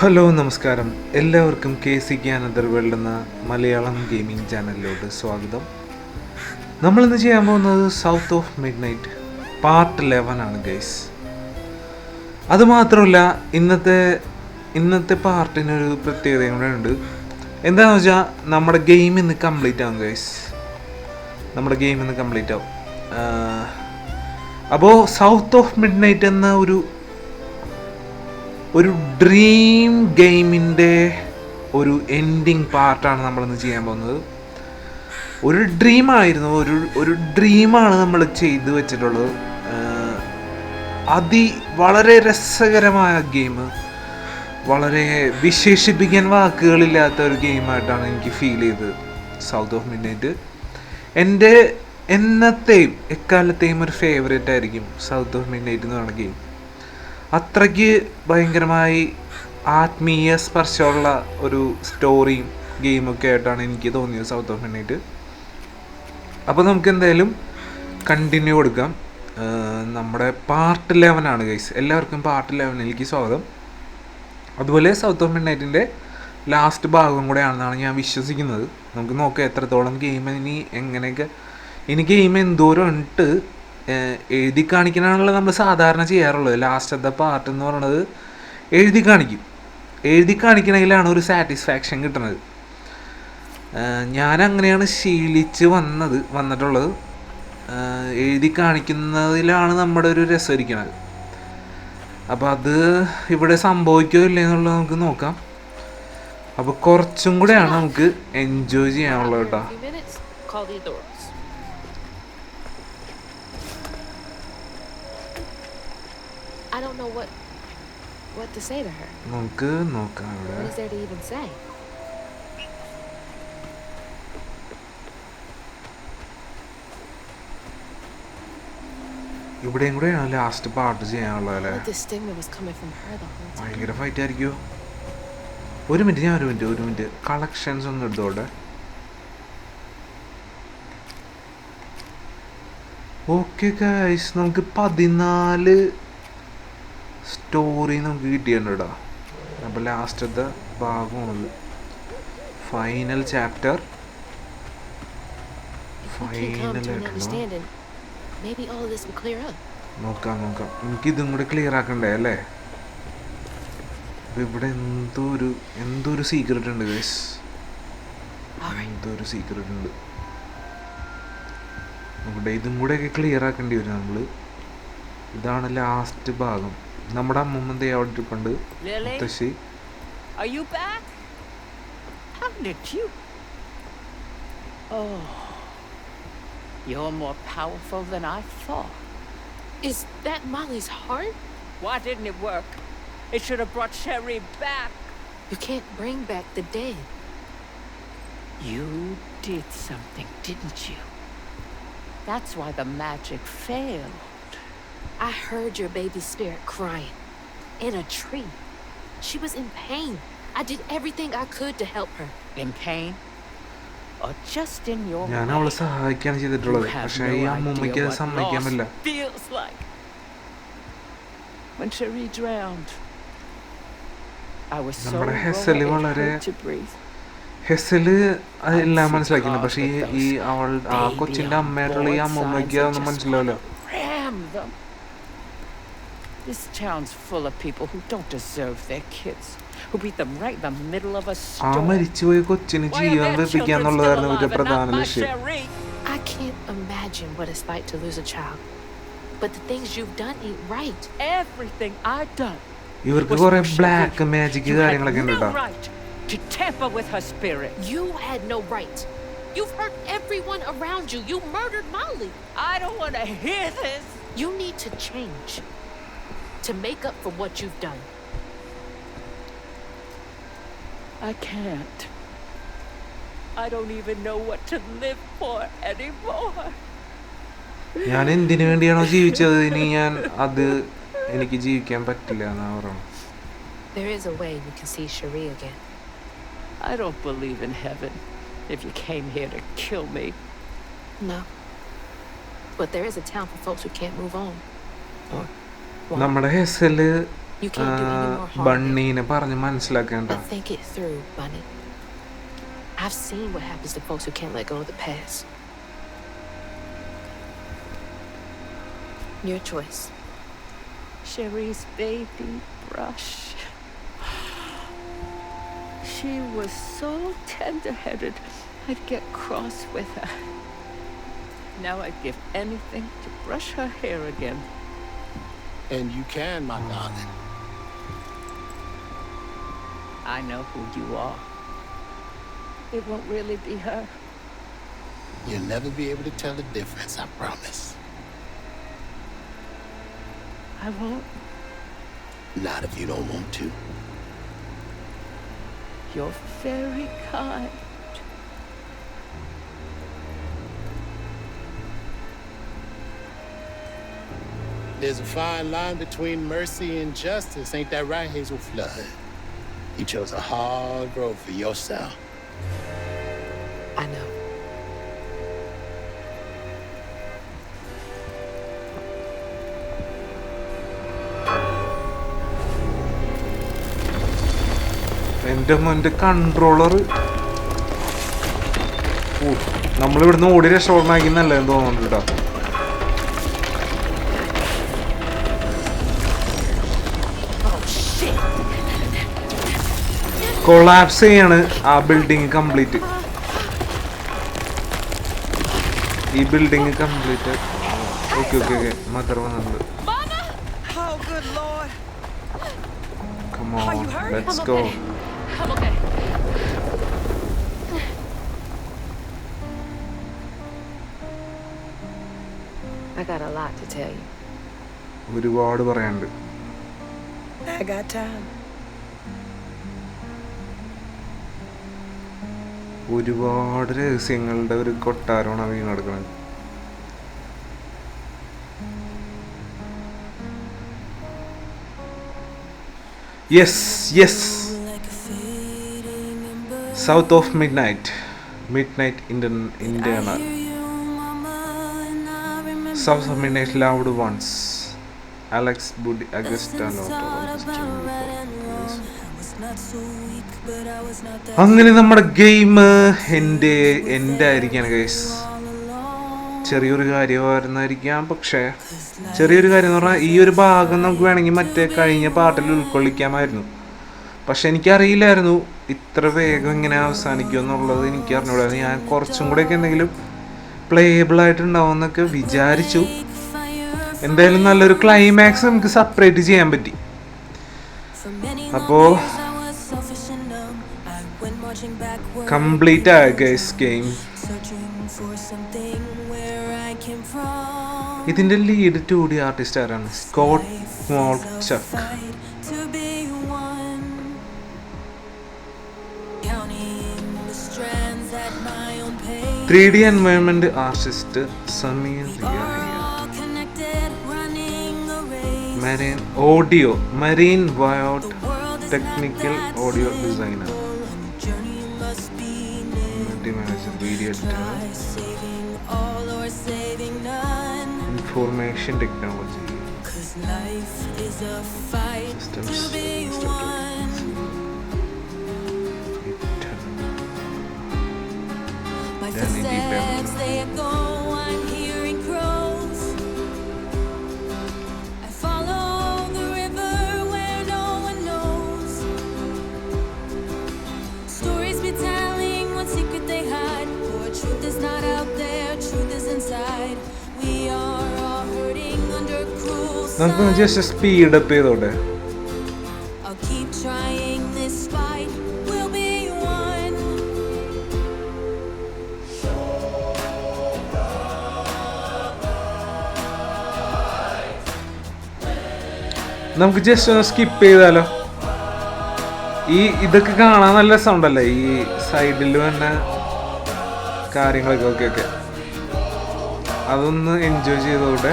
Hello നമസ്കാരം. എല്ലാവർക്കും K C K another world എന്ന മലയാളം ഗെയിമിംഗ് ചാനലിലോട്ട് സ്വാഗതം. നമ്മളിന്ന് ചെയ്യാൻ പോകുന്നത് south of midnight part eleven ആണ് ഗൈസ് അതുമാത്രമല്ല ഇന്നത്തെ ഇന്നത്തെ പാർട്ടിനൊരു പ്രത്യേകത കൂടെ ഉണ്ട്. എന്താണെന്ന് വെച്ചാൽ നമ്മുടെ ഗെയിം ഇന്ന് കംപ്ലീറ്റ് ആവും ഗൈസ് നമ്മുടെ ഗെയിം ഇന്ന് കംപ്ലീറ്റ് ആവും. അപ്പോൾ സൗത്ത് ഓഫ് മിഡ് നൈറ്റ് എന്ന ഒരു ഒരു ഡ്രീം ഗെയിമിന്റെ ഒരു എൻഡിങ് പാർട്ടാണ് നമ്മളിന്ന് ചെയ്യാൻ പോകുന്നത്. ഒരു ഡ്രീമായിരുന്നു ഒരു ഒരു ഡ്രീമാണ് നമ്മൾ ചെയ്തു വെച്ചിട്ടുള്ളത്. അതി വളരെ രസകരമായ ഗെയിം വളരെ വിശേഷിപ്പിക്കാൻ വാക്കുകളില്ലാത്ത ഒരു ഗെയിമായിട്ടാണ് എനിക്ക് ഫീൽ ചെയ്തത് സൗത്ത് ഓഫ് മിഡ്നൈറ്റ് എന്റെ എന്നത്തെയും എക്കാലത്തെയും ഒരു ഫേവറേറ്റ് ആയിരിക്കും സൗത്ത് ഓഫ് മിഡ്നൈറ്റ് എന്ന് പറയുന്ന ഗെയിം അത്രയ്ക്ക് ഭയങ്കരമായി ആത്മീയ സ്പർശമുള്ള ഒരു സ്റ്റോറിയും ഗെയിമൊക്കെ ആയിട്ടാണ് എനിക്ക് തോന്നിയത് സൗത്ത് മിഡ്നൈറ്റ് അപ്പോൾ നമുക്ക് എന്തായാലും കണ്ടിന്യൂ കൊടുക്കാം. നമ്മുടെ പാർട്ട് ലെവനാണ് ഗൈസ് എല്ലാവർക്കും പാർട്ട് ലെവനിലേക്ക് സ്വാഗതം. അതുപോലെ സൗത്ത് ഓഫ് മിഡ്നൈറ്റിന്റെ ലാസ്റ്റ് ഭാഗം കൂടെയാണെന്നാണ് ഞാൻ വിശ്വസിക്കുന്നത്. നമുക്ക് നോക്കാം എത്രത്തോളം ഗെയിം ഇനി എങ്ങനെയൊക്കെ ഇനി ഗെയിം എന്തോരം ഉണ്ട് എഴുതി കാണിക്കാനാണല്ലോ നമ്മൾ സാധാരണ ചെയ്യാറുള്ളത്. ലാസ്റ്റ് ലാസ്റ്റത്തെ പാർട്ട് എന്ന് പറയുന്നത് എഴുതി കാണിക്കും. എഴുതി കാണിക്കണമെങ്കിലാണ് ഒരു സാറ്റിസ്ഫാക്ഷൻ കിട്ടുന്നത് ഞാൻ അങ്ങനെയാണ് ശീലിച്ച് വന്നത് വന്നിട്ടുള്ളത്. എഴുതി കാണിക്കുന്നതിലാണ് നമ്മുടെ ഒരു രസം ഇരിക്കുന്നത് അപ്പോൾ അത് ഇവിടെ സംഭവിക്കോ ഇല്ലേ എന്നുള്ളത് നമുക്ക് നോക്കാം. അപ്പോൾ കുറച്ചും കൂടെയാണ് നമുക്ക് എൻജോയ് ചെയ്യാനുള്ളത് കേട്ടോ. I don't know what what to say to her. നമുക്ക് നോക്കാം What is there to even say? ഇവിടെയും കൂടെയാണ് ലാസ്റ്റ് പാർട്ട് ചെയ്യാനുള്ളത് അല്ലേ What this stigma was coming from her the whole time. ഭയങ്കര ഫൈറ്റ് ആയിരിക്കുമോ ഒരു മിനിറ്റ് ഞാൻ ഒരു മിനിറ്റ് ഒരു മിനിറ്റ് കളക്ഷൻസ് ഒന്ന് എടുത്തോട്ടെ ഓക്കെ ഗൈസ് നമുക്ക് പതിനാല് സ്റ്റോറി നമുക്ക് കിട്ടിയിട്ടുണ്ട് കേട്ടോ. അപ്പോൾ ലാസ്റ്റത്തെ ഭാഗമാണത്. ഫൈനൽ ചാപ്റ്റർ നോക്കാം നോക്കാം. എനിക്ക് ഇതും കൂടെ ക്ലിയർ ആക്കണ്ടേ അല്ലേ? ഇവിടെ എന്തോ ഒരു എന്തോ ഒരു സീക്രട്ട് ഉണ്ട് ഗൈസ്. എന്തോ ഒരു സീക്രട്ട് ഉണ്ട്? ഇവിടെ ഇതും കൂടെയൊക്കെ ക്ലിയർ ആക്കേണ്ടി വരും നമ്മൾ ഇതാണ് ലാസ്റ്റ് ഭാഗം. നമ്മുടെ അമ്മമ്മ എന്തേ അവിടെ ഇരിപ്പുണ്ട് Lily, മുത്തശ്ശി are you back? How did you? Oh, you're more powerful than I thought. Is that Molly's heart? Why didn't it work? It should have brought Sherry back. You can't bring back the dead. You did something, didn't you? That's why the magic failed. I heard your baby spirit crying in a tree. She was in pain. I did everything I could to help her. In pain? Or just in your ഞാൻ mind? അവളെ സഹായിക്കാണ് You ചെയ്തിട്ടുള്ളത് have പക്ഷേ no ഈ idea അമ്മൂമ്മയ്ക്ക് അത് what സമ്മതിക്കാൻ loss പറ്റില്ല feels like. When Cherie drowned, I was so നമ്മുടെ raw ഹെസല് it വളരെ hurt to breathe. ഹെസല് അതെല്ലാം മനസ്സിലാക്കിയില്ല പക്ഷേ ഈ ഈ അവൾ ആ കൊച്ചിന്റെ അമ്മയായിട്ടുള്ള ഈ അമ്മൂമ്മയ്ക്ക് അതൊന്നും മനസ്സിലാവില്ല Ram them. This town's full of people who don't deserve their kids, who beat them right in the middle of a ആ storm. മരിച്ചുപോയ കൊച്ചിന് Why are Jeevan their വെപ്പിക്കുക children എന്നുള്ളതായിരുന്നു still ഇവരുടെ alive and പ്രധാന not my ലക്ഷ്യം Cherie? I can't imagine what it's like to lose a child. But the things you've done ain't right. Everything I've done. ഇവർക്ക് was കുറെ for Cherie. Black magic You had കാര്യങ്ങളൊക്കെ ഉണ്ട് no കേട്ടോ right to tamper with her spirit. You had no right. You've hurt everyone around you. You murdered Molly. I don't want to hear this. You need to change to make up for what you've done. I can't. I don't even know what to live for anymore. ഞാൻ എന്തിനു വേണ്ടിയാണോ ജീവിച്ചത് ഇനി ഞാൻ അത് എനിക്ക് ജീവിക്കാൻ പറ്റില്ല എന്നാ പറയുന്നത് There is a way you can see Cherie again. I don't believe in heaven if you came here to kill me. No. But there is a town for folks who can't move on. Or won't. നമ്മുടെ ഹെസല് You can't do any more harm. than- ബണ്ണീനെ പറഞ്ഞ് മനസ്സിലാക്കേണ്ട But think it through, Bunny. I've seen what happens to folks who can't let go of the past. Your choice. Cherie's baby brush. She was so tender-headed, I'd get cross with her. Now I'd give anything to brush her hair again. And you can, my darling. I know who you are. It won't really be her. You'll never be able to tell the difference, I promise. I won't. Not if you don't want to. You're very kind. There's a fine line between mercy and justice, ain't that right, Hazel Flood? You chose a hard road for yourself. I know. എൻ്റെ മോൻ്റെ controller ഓ നമ്മളിവിടുന്ന് ഓടി രക്ഷപ്പെടണമെന്നല്ലേ തോന്നുന്നുണ്ട് കേട്ടോ collapse ചെയ്യാണ് ആ building complete ഈ building complete okay okay okay mother വന്നിട്ടുണ്ട് Oh, good lord. Come on you hurt? Let's go okay. I'm okay. I got a lot to tell you. ഒരുപാട് പറയാനുണ്ട് I got time. ഒരുപാട് രഹസ്യങ്ങളുടെ ഒരു കൊട്ടാരമാണ് ആ വീണ് കിടക്കുന്നത് yes yes south of midnight midnight Indian internal south of midnight loud ones Alex buddy August അഗസ്റ്റാനോ അങ്ങനെ നമ്മുടെ game എന്റെ എന്റെ ആയിരിക്കാണ് ഗൈസ് ചെറിയൊരു കാര്യമായിരുന്നായിരിക്കാം പക്ഷേ ചെറിയൊരു കാര്യം എന്ന് പറഞ്ഞാൽ ഈ ഒരു ഭാഗം നമുക്ക് വേണമെങ്കിൽ മറ്റേ കഴിഞ്ഞ പാട്ടിൽ ഉൾക്കൊള്ളിക്കാമായിരുന്നു. പക്ഷെ എനിക്കറിയില്ലായിരുന്നു ഇത്ര വേഗം ഇങ്ങനെ അവസാനിക്കും എന്നുള്ളത് എനിക്ക് അറിഞ്ഞൂടായിരുന്നു ഞാൻ കുറച്ചും കൂടെയൊക്കെ എന്തെങ്കിലും പ്ലേയബിൾ ആയിട്ടുണ്ടാവും എന്നൊക്കെ വിചാരിച്ചു. എന്തായാലും നല്ലൊരു ക്ലൈമാക്സ് നമുക്ക് സെപ്പറേറ്റ് ചെയ്യാൻ പറ്റി. അപ്പോ കംപ്ലീറ്റ് ആയ ഗൈസ് ഗെയിം ഇതിന്റെ ലീഡ് ടു ഡി ആർട്ടിസ്റ്റ് ആരാണ്? Scott Mole Chuck three D environment artist Sameer Marin audio Marin Wyatt technical audio designer manager video editor information technology systems നമുക്ക് ജസ്റ്റ് സ്പീഡ് അപ്പ് ചെയ്തോട്ടെ. നമുക്ക് just ഒന്ന് skip ചെയ്താലോ? ഈ ഇതൊക്കെ കാണാൻ നല്ല സൗണ്ട് അല്ലേ? ഈ സൈഡിൽ വന്ന കാര്യങ്ങളൊക്കെ. ഓക്കെ ഓക്കെ അതൊന്ന് എൻജോയ് ചെയ്തോട്ടെ.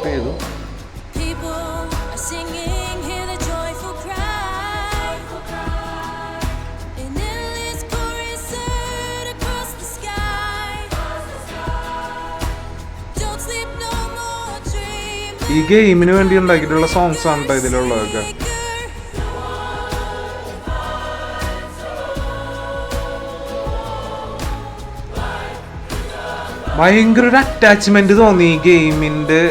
സ്റ്റോപ്പ് ചെയ്തു. ഈ ഗെയിമിന് വേണ്ടി ഉണ്ടാക്കിയിട്ടുള്ള സോങ്സ് ആണ് കേട്ടോ ഇതിലുള്ളതൊക്കെ. ഭയങ്കര ഒരു അറ്റാച്ച്മെന്റ് തോന്നി ഈ ഗെയിമിന്റെ.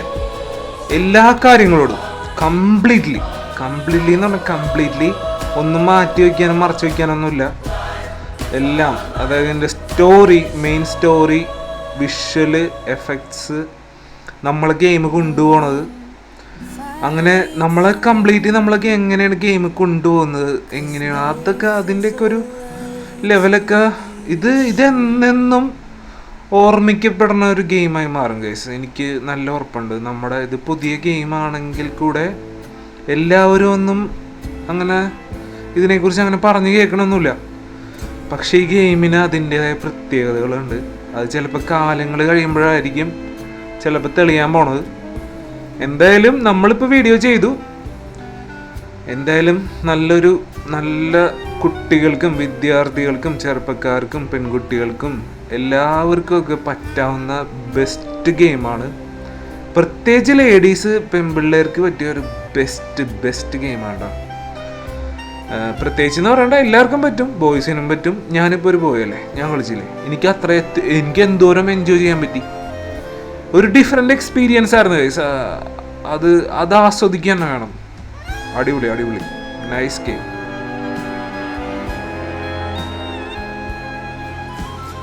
എല്ലാ കാര്യങ്ങളോടും. കംപ്ലീറ്റ്ലി കംപ്ലീറ്റ്ലി എന്ന് പറഞ്ഞാൽ കംപ്ലീറ്റ്ലി ഒന്നും മാറ്റി വയ്ക്കാനും മറച്ചു വയ്ക്കാനൊന്നുമില്ല. എല്ലാം. അതായത് എന്റെ story main story visual effects നമ്മളെ ഗെയിം കൊണ്ടുപോകണത് അങ്ങനെ നമ്മളെ കംപ്ലീറ്റ് നമ്മളൊക്കെ എങ്ങനെയാണ് ഗെയിം കൊണ്ടുപോകുന്നത്? എങ്ങനെയാണ്? അതൊക്കെ അതിന്റെയൊക്കെ ഒരു ലെവലൊക്കെ ഇത് ഇതെന്നെന്നും ഓർമ്മിക്കപ്പെടുന്ന ഒരു ഗെയിമായി മാറും ഗൈസ് എനിക്ക് നല്ല ഉറപ്പുണ്ട്. നമ്മുടെ ഇത് പുതിയ ഗെയിമാണെങ്കിൽ കൂടെ എല്ലാവരും ഒന്നും അങ്ങനെ ഇതിനെക്കുറിച്ച് അങ്ങനെ പറഞ്ഞു കേൾക്കണമൊന്നുമില്ല. പക്ഷേ ഈ ഗെയിമിന് അതിന്റെതായ പ്രത്യേകതകളുണ്ട്. അത് ചിലപ്പോൾ കാലങ്ങൾ കഴിയുമ്പോഴായിരിക്കും ചിലപ്പോൾ തെളിയാൻ പോണത്. എന്തായാലും നമ്മളിപ്പോൾ വീഡിയോ ചെയ്തു. എന്തായാലും നല്ലൊരു നല്ല കുട്ടികൾക്കും വിദ്യാർത്ഥികൾക്കും ചെറുപ്പക്കാർക്കും പെൺകുട്ടികൾക്കും എല്ലാവർക്കും ഒക്കെ പറ്റാവുന്ന ബെസ്റ്റ് ഗെയിമാണ് പ്രത്യേകിച്ച് ലേഡീസ് പെൺപിള്ളേർക്ക് പറ്റിയ ഒരു ബെസ്റ്റ് ബെസ്റ്റ് ഗെയിമാണ് പ്രത്യേകിച്ച് എന്ന് പറയണ്ട എല്ലാവർക്കും പറ്റും. ബോയ്സിനും പറ്റും. ഞാനിപ്പോൾ ഒരു ബോയ് അല്ലേ? ഞാൻ കളിച്ചില്ലേ? എനിക്ക് അത്ര എനിക്ക് എന്തോരം എൻജോയ് ചെയ്യാൻ പറ്റി? ഒരു ഡിഫറെന്റ് എക്സ്പീരിയൻസ് ആയിരുന്നു. അത് അത് ആസ്വദിക്കാൻ വേണം. അടിപൊളി അടിപൊളി. നൈസ് ഗെയിം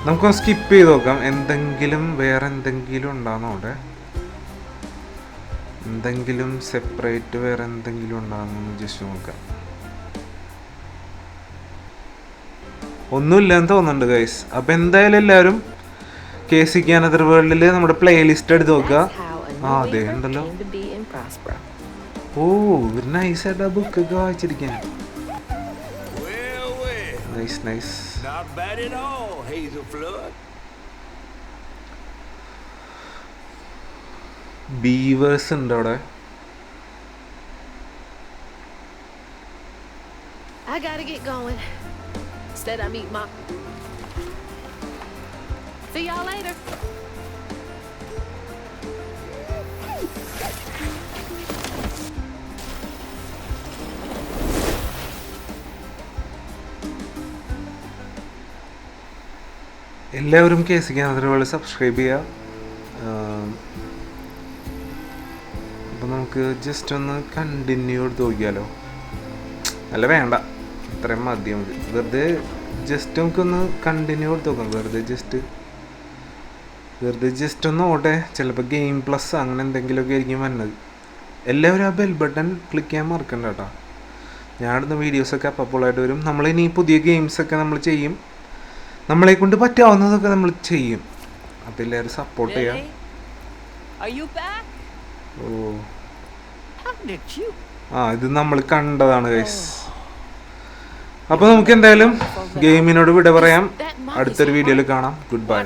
നമുക്ക് സ്കിപ്പ് ചെയ്ത് നോക്കാം. എന്തെങ്കിലും വേറെ എന്തെങ്കിലും ഉണ്ടാകുന്നോ അവിടെ? എന്തെങ്കിലും സെപ്പറേറ്റ് വേറെ എന്തെങ്കിലും ഉണ്ടാകുന്നു ജസ്റ്റ് നോക്കാം. ഒന്നുമില്ല എന്ന് തോന്നുന്നുണ്ട് ഗൈസ് അപ്പൊ എന്തായാലും എല്ലാവരും കെ സി കാനദർ വേൾഡിൽ നമ്മുടെ പ്ലേലിസ്റ്റ് എടുത്ത് നോക്കുക. ആ അതെ ഉണ്ടല്ലോ. ഓ ഒരു നൈസായിട്ട് ആ ബുക്കൊക്കെ വായിച്ചിരിക്കാൻ. Nice nice not bad at all, Hazel Flood. Beavers ഉണ്ട് അവിടെ I gotta get going. Instead, I meet my. See y'all later. എല്ലാവരും K C K another world subscribe ചെയ്യുക അപ്പം നമുക്ക് ജസ്റ്റ് ഒന്ന് കണ്ടിന്യൂ എടുത്ത് നോക്കിയാലോ? അല്ല വേണ്ട. ഇത്രയും മതി നമുക്ക്. വെറുതെ ജസ്റ്റ് നമുക്കൊന്ന് കണ്ടിന്യൂ എടുത്ത് നോക്കാം. വെറുതെ ജസ്റ്റ് വെറുതെ ജസ്റ്റ് ഒന്ന് ഓട്ടെ ചിലപ്പോൾ ഗെയിം പ്ലസ് അങ്ങനെ എന്തെങ്കിലുമൊക്കെ ആയിരിക്കും വരുന്നത് എല്ലാവരും ആ ബെൽ ബട്ടൺ ക്ലിക്ക് ചെയ്യാൻ മറക്കണ്ട കേട്ടോ. ഞാനിടുന്ന വീഡിയോസൊക്കെ അപ്പപ്പോളായിട്ട് വരും. നമ്മളിനി പുതിയ ഗെയിംസൊക്കെ നമ്മൾ ചെയ്യും. നമ്മളെ കൊണ്ട് പറ്റാവുന്നതൊക്കെ നമ്മൾ ചെയ്യും. അപ്പം എല്ലാവരും സപ്പോർട്ട് ചെയ്യാം ഓ. ആ ഇത് നമ്മൾ കണ്ടതാണ് ഗൈസ് അപ്പൊ നമുക്ക് എന്തായാലും ഗെയിമിനോട് വിട പറയാം. അടുത്തൊരു വീഡിയോയിൽ കാണാം. Good bye